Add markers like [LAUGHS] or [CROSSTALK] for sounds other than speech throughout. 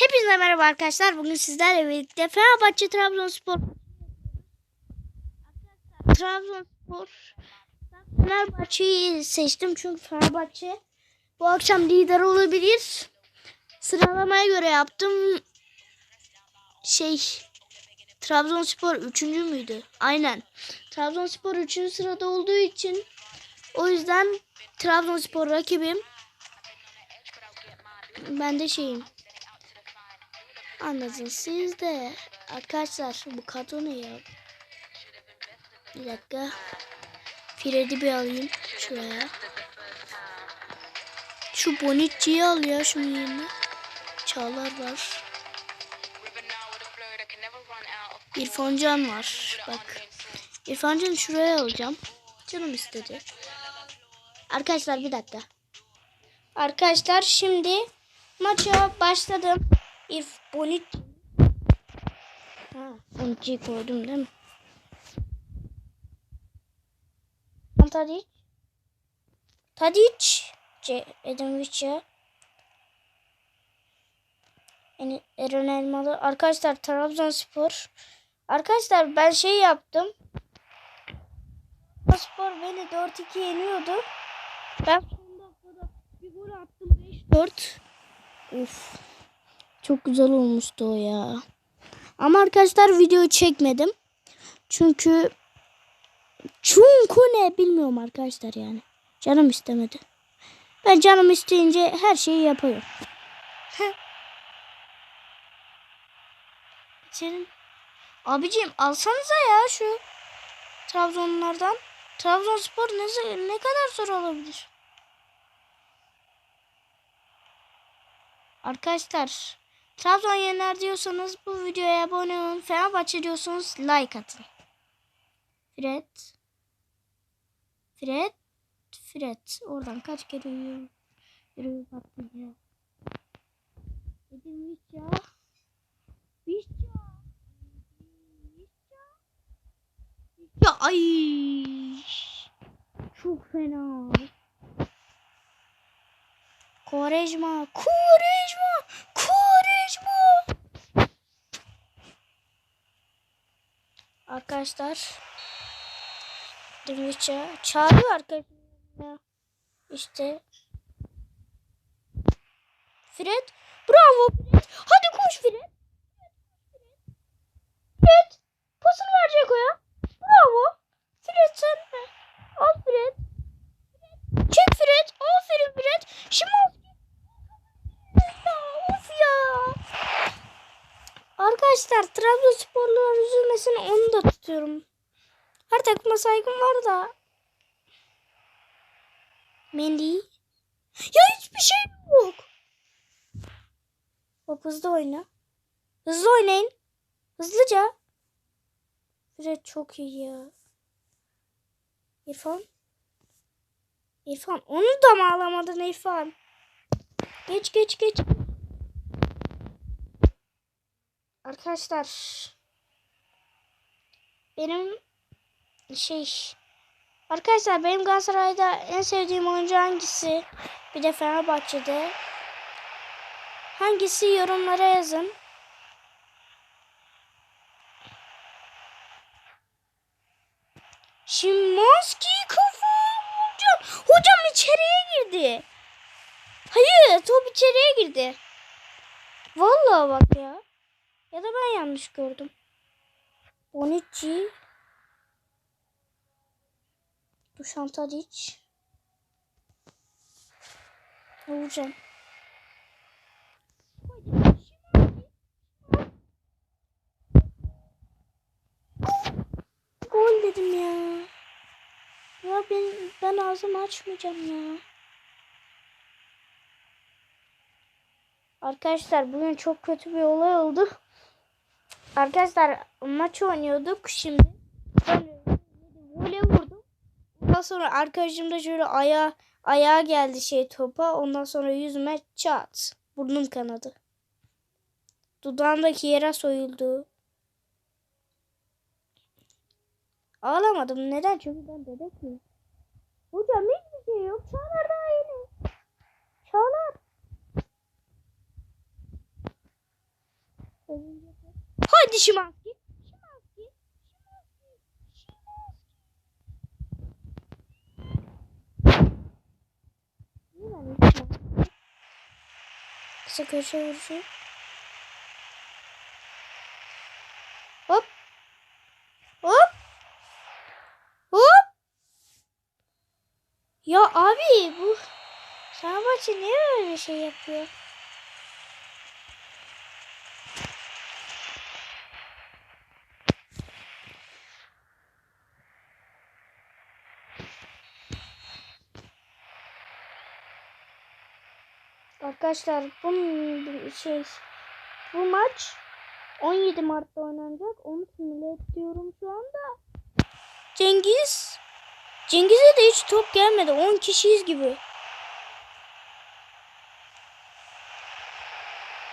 Hepinize merhaba arkadaşlar. Bugün sizlerle birlikte Fenerbahçe Trabzonspor Trabzonspor Fenerbahçe'yi seçtim çünkü Fenerbahçe bu akşam lider olabilir. Sıralamaya göre yaptım. Şey Trabzonspor 3. müydü? Aynen. Trabzonspor 3. sırada olduğu için o yüzden Trabzonspor rakibim. Ben de şeyim. Anladın siz de. Arkadaşlar bu kadro ya? Bir dakika. Fred'i bir alayım şuraya. Şu Bonicci'yi al ya şunun yerine. Çağlar var. İrfan Can var. Bak. İrfan Can'ı şuraya alacağım. Canım istedi. Arkadaşlar bir dakika. Arkadaşlar şimdi maça başladım. If Bonit Ha, Bonicci'yi koydum değil mi? Tadic. Tadic. C Edinviç'e yani Eren Elmalı. Arkadaşlar Trabzonspor. Arkadaşlar ben şey yaptım. Trabzonspor beni 4-2 yeniyordu. Ben son dakikada bir gol attım 5-4 Uf çok güzel olmuştu o ya ama arkadaşlar videoyu çekmedim çünkü çünkü ne bilmiyorum arkadaşlar yani. Canım istemedi. Ben canım isteyince her şeyi yapıyorum. Senin abicim alsanıza ya şu Trabzonlardan. Trabzonspor ne, ne kadar zor olabilir? Arkadaşlar Trabzon yener diyorsanız bu videoya abone olun. Fenerbahçe diyorsanız like atın. Fred. Fred. Fred. Oradan kaç kere yürü. Yürü baktım ya. Dedim hiç ya. Hiç ya. Ya ay. Çok fena. Korejma. Korejma. Arkadaşlar. Demirçe çağırıyor arkadaşlar. İşte. Fred. Bravo Fred. Hadi koş Fred. Fred. Pasını verecek o ya. Bravo. Fred sen de. Al Fred. Çek Fred. Aferin Fred. Şimdi ya, of ya. Arkadaşlar Üzülmesin onu da tutuyorum. Her takıma saygım var da. Mendy. Ya hiçbir şey yok. Hop hızlı oyna. Hızlı oynayın. Hızlıca. Fred çok iyi ya. İrfan. İrfan onu da mı alamadın İrfan? Geç geç geç. Arkadaşlar. Benim şey arkadaşlar benim Galatasaray'da en sevdiğim oyuncu hangisi? Bir de Fenerbahçe'de. Hangisi yorumlara yazın. Şimanski kafa hocam. Hocam içeriye girdi. Hayır top içeriye girdi. Vallahi bak ya. Ya da ben yanlış gördüm. Bonucci Dušan Tadić. Vuracağım. Gol dedim ya. Ya ben, ben ağzımı açmayacağım ya. Arkadaşlar bugün çok kötü bir olay oldu. Arkadaşlar maç oynuyorduk şimdi. Voley vurdum. Ondan sonra arkadaşım da şöyle ayağa, ayağa geldi şey topa. Ondan sonra yüzüme çat. Burnum kanadı. Dudağımdaki yere soyuldu. Ağlamadım. Neden? Çünkü ben bebek miyim? Hocam hiçbir şey yok. Çağlar daha yeni. Çağlar. Hadi Şimanski. Şimanski. Şimanski. Şimanski. Kısa köşe vuruşu. Hop. Hop. Hop. Ya abi bu Fenerbahçe niye böyle şey yapıyor? Arkadaşlar bu şey bu maç 17 Mart'ta oynanacak. Onu simüle ediyorum şu anda. Cengiz Cengiz'e de hiç top gelmedi. 10 kişiyiz gibi.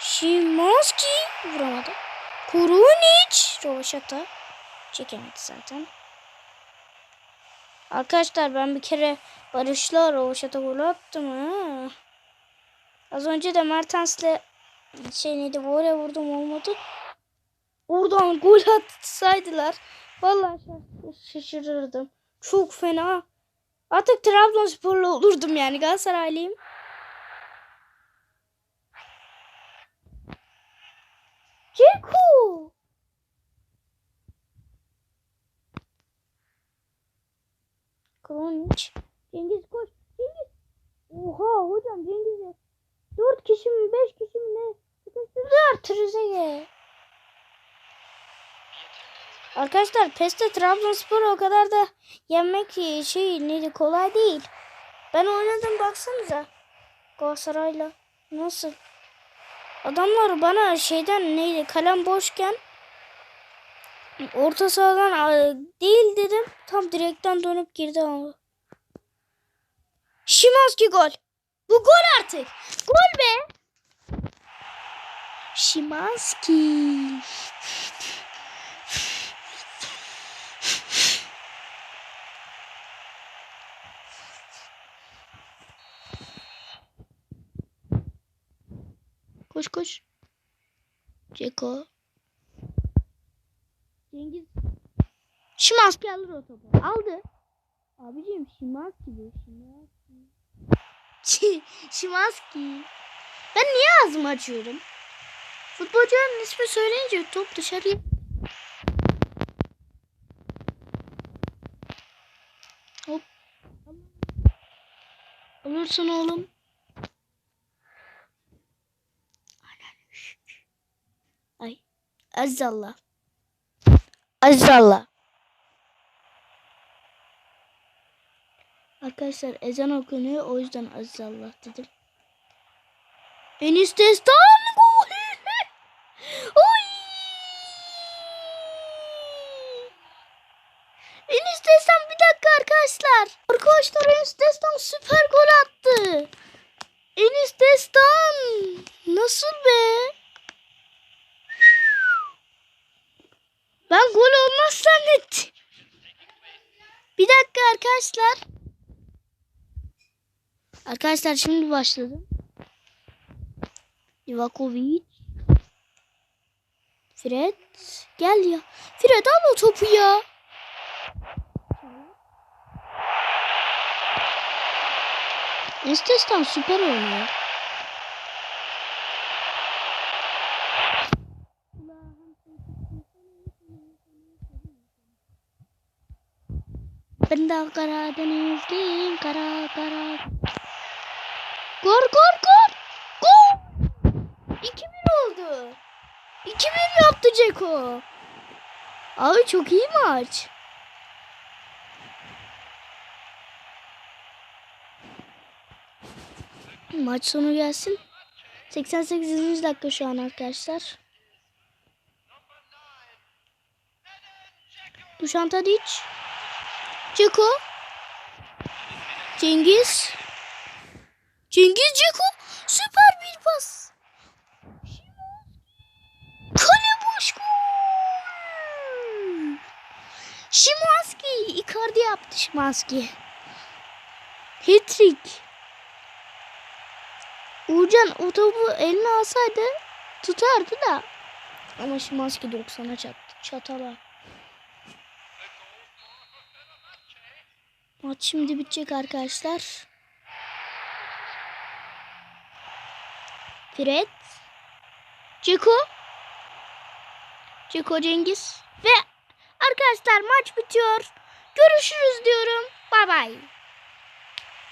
Şimanski vuramadı. Kurunic Rovaşata çekemedi zaten. Arkadaşlar ben bir kere Barış'la Rovaşata gol attım ha. Az önce de Mertens'le şey neydi voley vurdum olmadı. Oradan gol atsaydılar vallahi şaş- şaşırırdım. Çok fena. Artık Trabzonsporlu olurdum yani Galatasaraylıyım. Ceko. Kronic. Cengiz koş. Cengiz. Oha hocam Cengiz'e. Dört kişi mi beş kişi mi ne? Sıkıştırdılar Trezeguet. Arkadaşlar PES'te Trabzonspor o kadar da yenmek şey neydi kolay değil. Ben oynadım baksanıza. Galatasaray'la. Nasıl? Adamlar bana şeyden neydi kalem boşken orta sahadan değil dedim. Tam direkten dönüp girdi ama. Şimanski gol. Bu gol artık. Gol be. Şimanski. Koş koş. Ceko. Cengiz. Şimanski alır o topu. Aldı. Abicim Şimanski bu. Şimanski. Şimanski. Ben niye ağzımı açıyorum? Futbolcunun ismi söyleyince top dışarıya... Hop. Olursun oğlum. Ay. Azizallah. Azizallah. Arkadaşlar ezan okunuyor o yüzden Azizallah dedim. Enis Destan gol. [LAUGHS] Oy. Enis Destan bir dakika arkadaşlar. Arkadaşlar Enis Destan süper gol attı. Enis Destan nasıl be? Ben gol olmaz zannettim. Bir dakika arkadaşlar. Arkadaşlar şimdi başladım. Livakovic. Fred. Gel ya. Fred al o topu ya. Estestan süper oynuyor. Ben de Karadenizliyim. Kara kara. Gol gol gol. Gol. 2-1 oldu. 2-1 yaptı Ceko. Abi çok iyi maç. Maç sonu gelsin. 88. dakika şu an arkadaşlar. Dušan Tadic. Ceko. Cengiz. Cengiz Ceko. Süper bir pas. Kale boş gol. Şimanski. Icardi yaptı Şimanski. Hat-trick. Uğurcan o topu eline alsaydı tutardı da. Ama Şimanski 90'a çattı. Çatala. Maç şimdi bitecek arkadaşlar. Fred. Ceko. Ceko Cengiz. Ve arkadaşlar maç bitiyor. Görüşürüz diyorum. Bay bay.